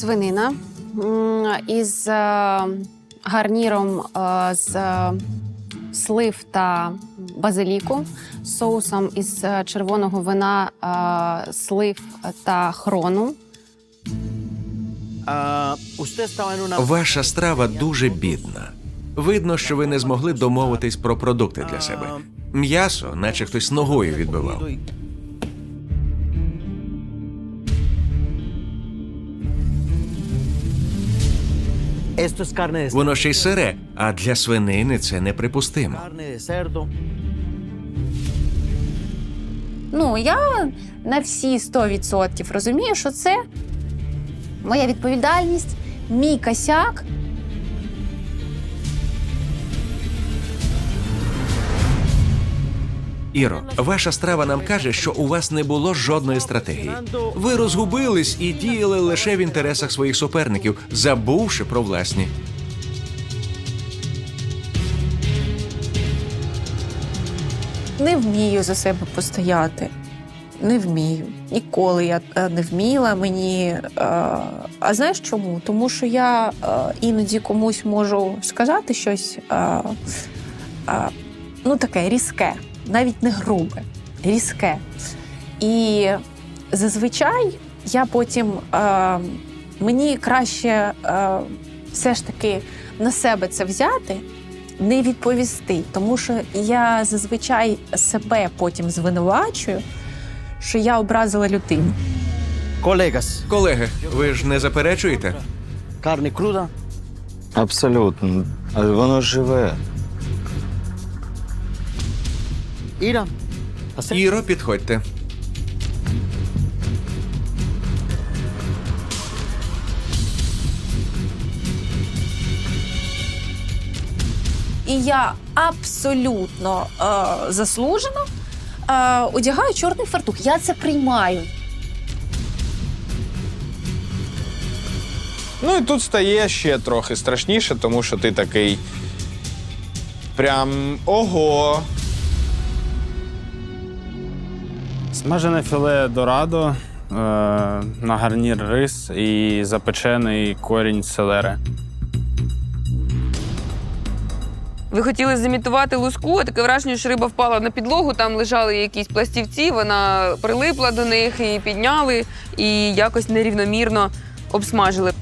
свинина із е, гарніром е, з е, слив та базиліку, соусом із червоного вина, слив та хрону. Ваша страва дуже бідна. Видно, що ви не змогли домовитись про продукти для себе. М'ясо, наче хтось ногою відбивав. Воно ще й сире, а для свинини це неприпустимо. Ну, я на всі 100% розумію, що це моя відповідальність, мій косяк. Іро, ваша страва нам каже, що у вас не було жодної стратегії. Ви розгубились і діяли лише в інтересах своїх суперників, забувши про власні. Не вмію за себе постояти. Не вмію. Ніколи я е, не вміла мені. е, А знаєш чому? Тому що я е, іноді комусь можу сказати щось ну таке різке, навіть не грубе, різке. І зазвичай я потім е, мені краще е, все ж таки на себе це взяти, не відповісти, тому що я зазвичай себе потім звинувачую, що я образила людину. Colegas, Колеги, ви ж не заперечуєте? carne cruda. Абсолютно. Але воно живе. Hacer- Іро, підходьте. І я абсолютно е, заслужено е, одягаю чорний фартух. Я це приймаю. Ну і тут стає ще трохи страшніше, тому що ти такий. Прям ого. Смажене філе дорадо, е, на гарнір рис і запечений корінь селери. Ви хотіли зімітувати луску, а таке враження, що риба впала на підлогу, там лежали якісь пластівці, вона прилипла до них і підняли, і якось нерівномірно обсмажили.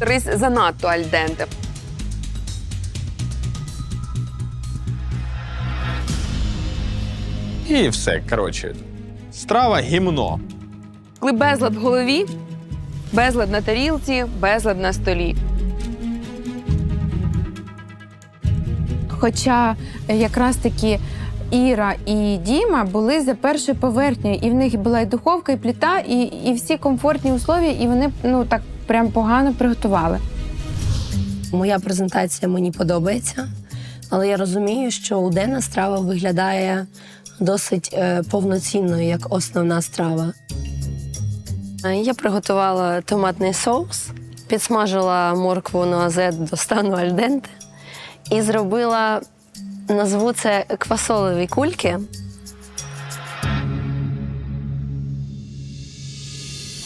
Рис занадто альденте. І все. Коротше, страва гімно. Коли безлад в голові, безлад на тарілці, безлад на столі. Хоча якраз таки Іра і Діма були за першою поверхнею, і в них була і духовка, і плита, і, і всі комфортні условия, і вони ну так прям погано приготували. Моя презентація мені подобається, але я розумію, що уденна страва виглядає досить е, повноцінною як основна страва. Е, Я приготувала томатний соус, підсмажила моркву нуазет до стану альденте і зробила, назву це квасолові кульки.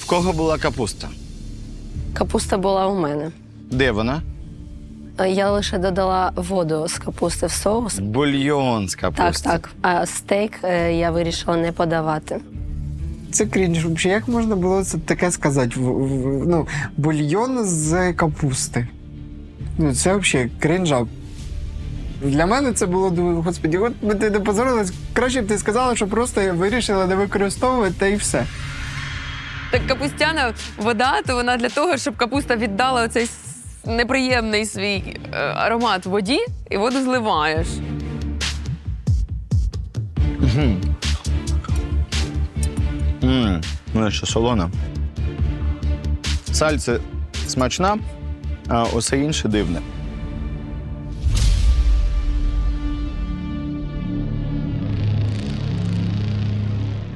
В кого була капуста? Капуста була у мене. Де вона? Е, Я лише додала воду з капусти в соус. Бульйон з капусти. так. так. А стейк е, я вирішила не подавати. Це крінж. Взагалі, як можна було це таке сказати? Ну, бульйон з капусти. Ну, це взагалі крінжа. Для мене це було думаю, господі, от би ти не позорилась. Краще б ти сказала, що просто я вирішила не використовувати та і все. Так капустяна вода, то вона для того, щоб капуста віддала оцей неприємний свій е, аромат в воді, і воду зливаєш. Мм, ну ще солона. Сальце смачна, а усе інше дивне.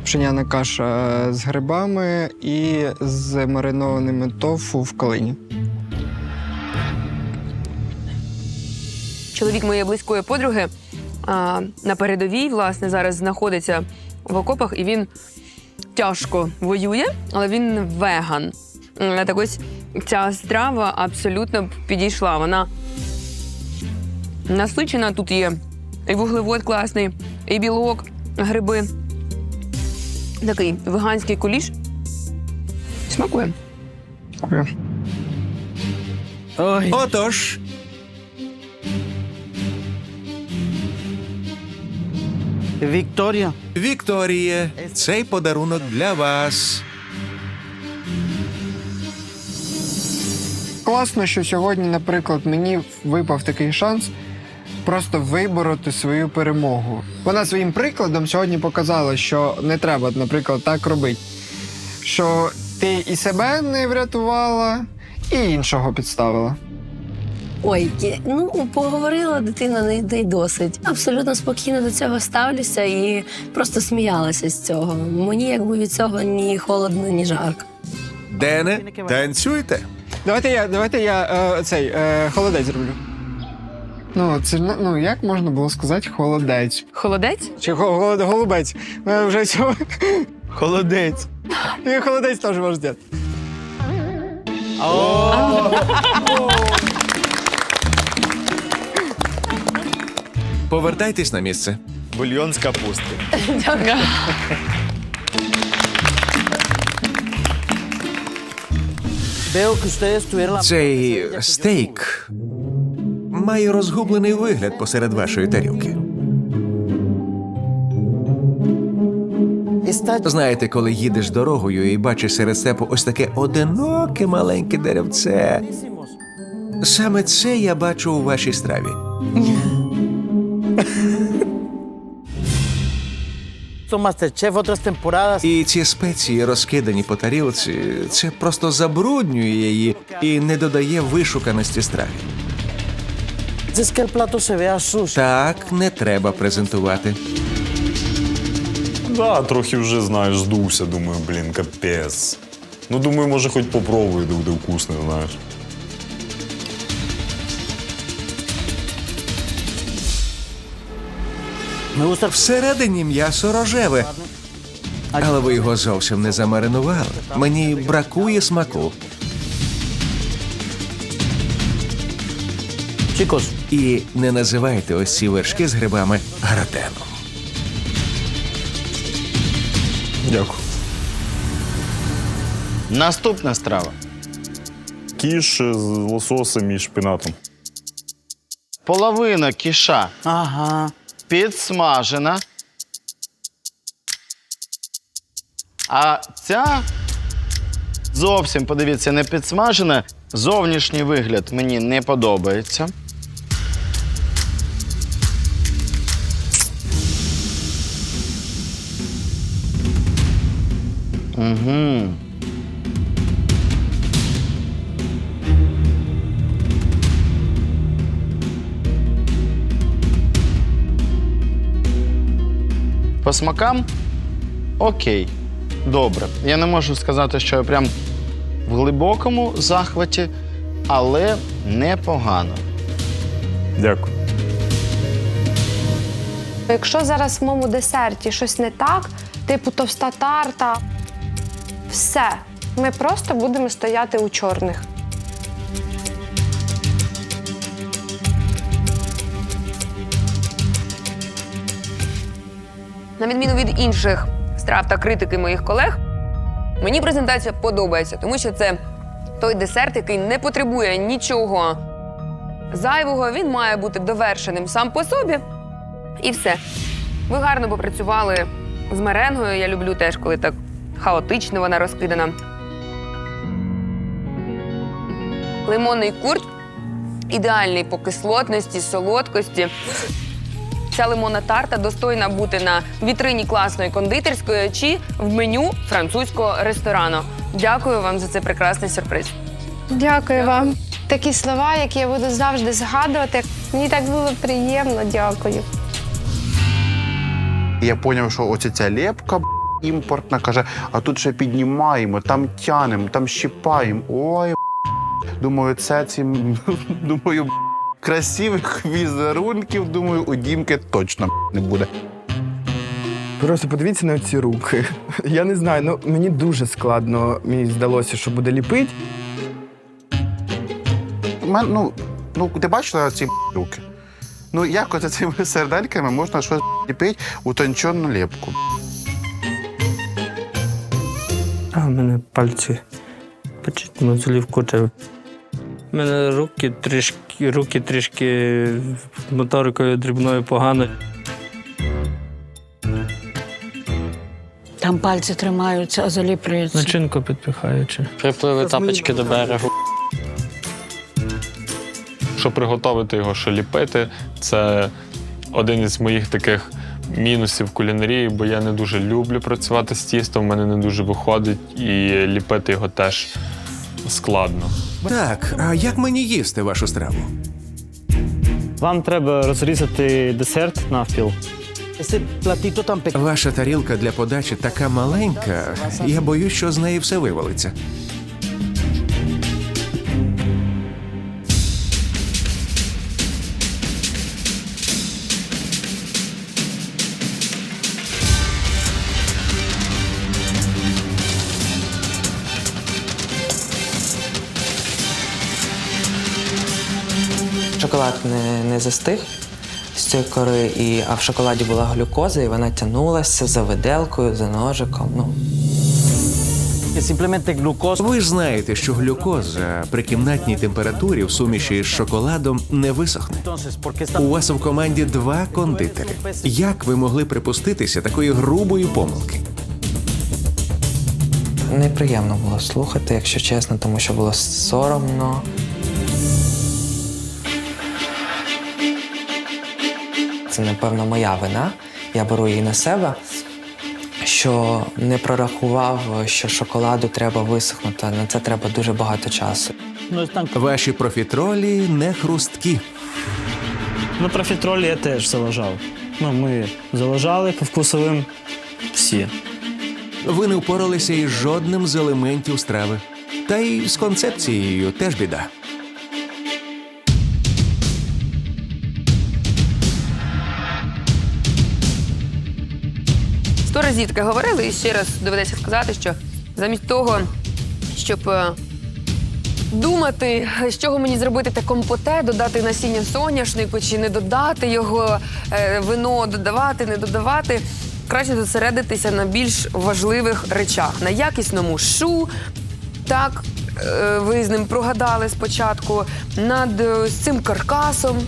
Пшеняна каша з грибами і з маринованими тофу в калині. Чоловік моєї близької подруги а, на передовій, власне, зараз знаходиться в окопах, і він тяжко воює, але він веган. Так ось ця страва абсолютно підійшла. Вона насичена. Тут є і вуглевод класний, і білок, гриби. Такий веганський куліш. Смакує. Ой. Отож, Вікторія. Вікторіє, цей подарунок для вас. Класно, що сьогодні, наприклад, мені випав такий шанс просто вибороти свою перемогу. Вона своїм прикладом сьогодні показала, що не треба, наприклад, так робити. Що ти і себе не врятувала, і іншого підставила. Ой, ну поговорила дитина не, не й досить. Абсолютно спокійно до цього ставлюся і просто сміялася з цього. Мені якби від цього ні холодно, ні жарко. Дене, танцюйте. Давайте я, давайте я е, цей е, холодець зроблю. Ну, це ж, ну як можна було сказати холодець? Холодець? Чи голод- голубець? Е, Вже цього. Холодець. І холодець теж можна зробити. Повертайтесь на місце. Бульйон з капусти. La Цей стейк має розгублений вигляд посеред вашої тарілки. Знаєте, коли їдеш дорогою і бачиш серед степу ось таке одиноке маленьке деревце. Саме це я бачу у вашій страві. Masterchef otras temporadas. І ці спеції, розкидані по тарілці, це просто забруднює її і не додає вишуканості страви. Es que el plato se vea sucio. Так не треба презентувати. Да, трохи вже, знаєш, здувся, думаю, блін, капець. Ну, думаю, може, хоч попробую, де буде вкусно, знаєш. Всередині м'ясо рожеве, але ви його зовсім не замаринували. Мені бракує смаку. І не називайте ось ці вершки з грибами гратеном. Дякую. Наступна страва. Кіш з лососем і шпинатом. Половина кіша Ага. Підсмажена. А ця зовсім, подивіться, не підсмажена. Зовнішній вигляд мені не подобається. Угу. По смакам окей, добре. Я не можу сказати, що я прям в глибокому захваті, але непогано. Дякую. Якщо зараз в моєму десерті щось не так, типу товста тарта, все. Ми просто будемо стояти у чорних. На відміну від інших страв та критики моїх колег, мені презентація подобається, тому що це той десерт, який не потребує нічого зайвого. Він має бути довершеним сам по собі. І все. Ви гарно попрацювали з меренгою. Я люблю теж, коли так хаотично вона розкидана. Лимонний курт ідеальний по кислотності, солодкості. Ця лимонна тарта достойна бути на вітрині класної кондитерської чи в меню французького ресторану. Дякую вам за цей прекрасний сюрприз. Дякую вам. Такі слова, які я буду завжди згадувати. Мені так було приємно, дякую. Я зрозумів, що оця ця лепка б, імпортна каже, а тут ще піднімаємо, там тянемо, там щипаємо. Ой, думаю, це ці. Думаю, б***, красивих візерунків, думаю, у Дімки точно не буде. Просто подивіться на ці руки. Я не знаю, ну мені дуже складно, мені здалося, що буде ліпити. У мене, ну, ну, ти бачила ці руки? Ну, як оце цими сердельками можна щось ліпити утончену лепку? А в мене пальці почти мозолів куча. У мене руки трішки, руки трішки моторикою дрібною погано. Там пальці тримаються, а заліплюються. Начинку підпихаючи. Припливи тапочки до берегу. Щоб приготувати його, що ліпити, це один із моїх таких мінусів кулінарії, бо я не дуже люблю працювати з тістом, в мене не дуже виходить, і ліпити його теж складно. Так, а як мені їсти вашу страву? Вам треба розрізати десерт навпіл. Ваша тарілка для подачі така маленька, я боюсь, що з неї все вивалиться. Шоколад не, не застиг з цієї кори, і, а в шоколаді була глюкоза, і вона тягнулася за виделкою, за ножиком. Ну, Ви ж знаєте, що глюкоза при кімнатній температурі в суміші з шоколадом не висохне. У вас в команді два кондитери. Як ви могли припуститися такої грубої помилки? неприємно було слухати, якщо чесно, тому що було соромно. Це, напевно, моя вина. Я беру її на себе, що не прорахував, що шоколаду треба висохнути. На це треба дуже багато часу. Ваші профітролі не хрусткі. Ну, профітролі я теж заважав. Ну, ми заважали по вкусовим всі. Ви не впоралися із жодним з елементів страви. Та й з концепцією теж біда. Разів таке говорили, і ще раз доведеться сказати, що замість того, щоб е, думати, з чого мені зробити те компоте, додати насіння соняшнику чи не додати його, е, вино додавати, не додавати. Краще зосередитися на більш важливих речах, на якісному шу. Так, е, ви з ним прогадали спочатку, над з цим каркасом.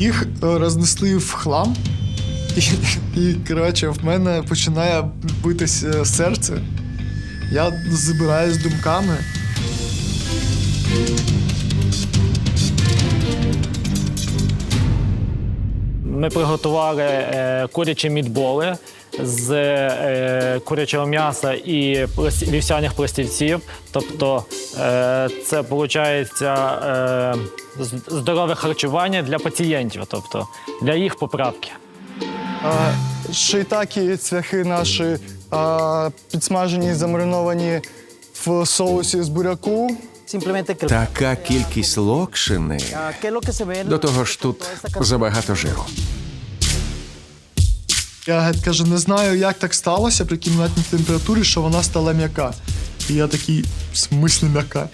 Їх е, рознесли в хлам, і, і коротше, в мене починає битися серце. Я збираюсь думками. Ми приготували е, курячі мідболи з е, курячого м'яса і пласті- вівсяних пластівців. Тобто е, це виходить е, з- здорове харчування для пацієнтів, тобто для їх поправки. А, шийтакі, цвяхи наші а, підсмажені, замариновані в соусі з буряку. Така кількість локшини. До того ж тут забагато жиру. Я геть каже, не знаю, як так сталося при кімнатній температурі, що вона стала м'яка. І я такий, в смислі м'яка.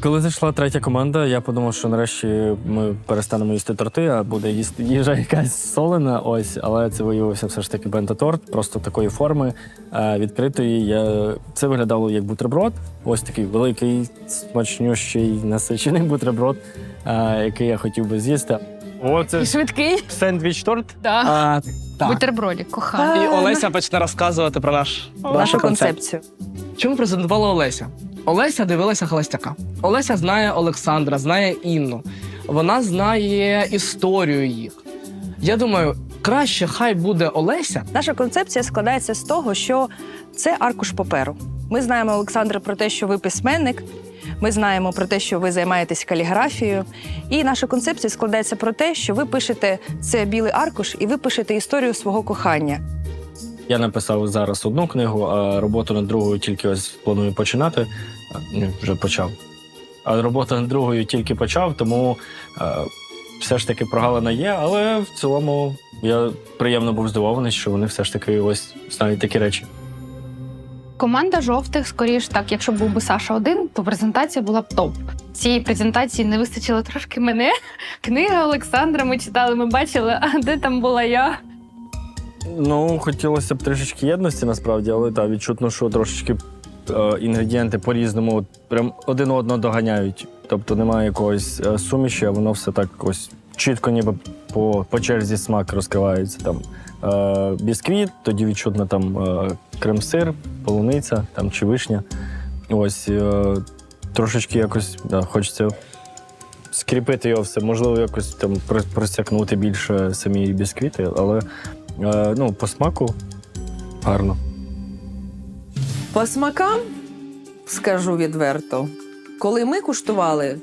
Коли зайшла третя команда, я подумав, що нарешті ми перестанемо їсти торти, а буде їсти їжа якась солена. Ось, але це виявився все ж таки бента-торт, просто такої форми е, відкритої. Я... Це виглядало як бутерброд. Ось такий великий, смачнющий, насичений бутерброд, е, який я хотів би з'їсти. О, це І швидкий. сендвіч-торт. Да. так. Бутербродик, коханий. І Олеся почне розказувати про наш Нашу концепцію. Чому презентувала Олеся? Олеся дивилася холостяка. Олеся знає Олександра, знає Інну. Вона знає історію їх. Я думаю, краще хай буде Олеся. Наша концепція складається з того, що це аркуш паперу. Ми знаємо, Олександр, про те, що ви письменник. Ми знаємо про те, що ви займаєтесь каліграфією. І наша концепція складається про те, що ви пишете це білий аркуш і ви пишете історію свого кохання. Я написав зараз одну книгу, а роботу над другою тільки ось планую починати. А, вже почав. А роботу над другою тільки почав, тому е, все ж таки прогалина є, але в цілому я приємно був здивований, що вони все ж таки ось знають такі речі. Команда жовтих, скоріш так, якщо був би Саша один, то презентація була б топ. Цієї презентації не вистачило трошки мене. Книга Олександра ми читали, ми бачили, а де там була я. Ну, хотілося б трішечки єдності насправді, але так, відчутно, що трошечки е, інгредієнти по-різному прям один одного доганяють. Тобто немає якогось е, суміші, а воно все так ось чітко, ніби по, по черзі смак розкривається. Там е, бісквіт, тоді відчутно там е, крем-сир, полуниця там, чи вишня. Ось е, трошечки якось да, хочеться скріпити його все. Можливо, якось там про- просякнути більше самі бісквіти, але е, ну, по смаку гарно. По смакам скажу відверто, коли ми куштували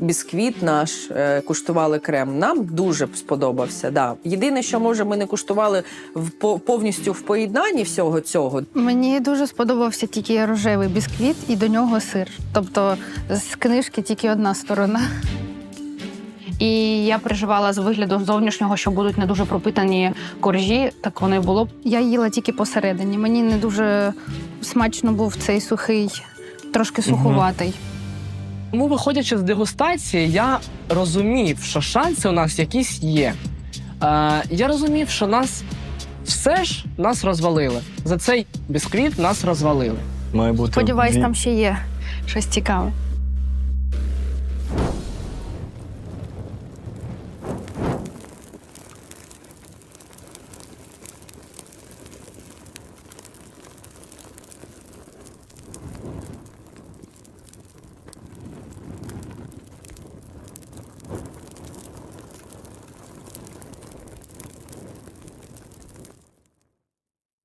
бісквіт наш, е, куштували крем, нам дуже сподобався. Да. Єдине, що може ми не куштували в по- повністю в поєднанні всього цього. Мені дуже сподобався тільки рожевий бісквіт і до нього сир. Тобто з книжки тільки одна сторона. І я переживала з вигляду зовнішнього, що будуть не дуже пропитані коржі. Так воно і було. Я їла тільки посередині. Мені не дуже смачно був цей сухий, трошки суховатий. Тому, виходячи з дегустації, я розумів, що шанси у нас якісь є. Е, я розумів, що нас все ж нас розвалили. За цей бісквіт нас розвалили. Має бути Сподіваюсь, дві- там ще є щось цікаве.